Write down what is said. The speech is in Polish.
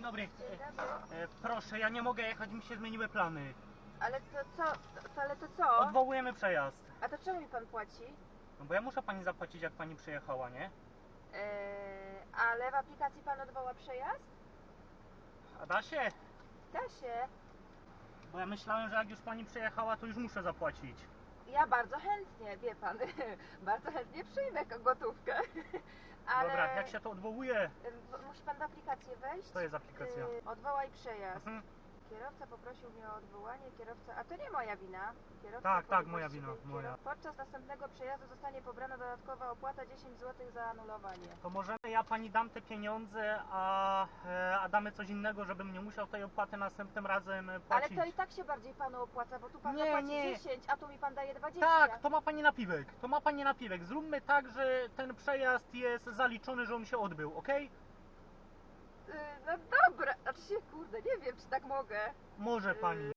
Dzień dobry. E, e, proszę, ja nie mogę jechać, mi się zmieniły plany. Ale to co? To, ale to co? Odwołujemy przejazd. A to czemu mi pan płaci? No bo ja muszę pani zapłacić, jak pani przyjechała, nie? Eee, ale w aplikacji pan odwoła przejazd? A da się? Da się. Bo ja myślałem, że jak już pani przyjechała, to już muszę zapłacić. Ja bardzo chętnie, wie pan, bardzo chętnie przyjmę gotówkę. Ale Dobra, jak się to odwołuje? Musi pan w aplikację wejść. To jest aplikacja. Yy, odwołaj przejazd. Mhm. Kierowca poprosił mnie o odwołanie, kierowca... A to nie moja wina. Kierowca Tak, tak, moja wina, moja. Podczas następnego przejazdu zostanie pobrana dodatkowa opłata 10 zł za anulowanie. To możemy, ja pani dam te pieniądze, a, e, a damy coś innego, żebym nie musiał tej opłaty następnym razem e, Ale płacić. to i tak się bardziej panu opłaca, bo tu pan Nie, zapłaci nie. 10, a tu mi pan daje 20. Tak, to ma pani napiwek. To ma pani napiwek. Zróbmy tak, że ten przejazd jest zaliczony, że on się odbył, ok? No dobra, znaczy się, kurde, nie wiem, czy tak mogę. Może pani.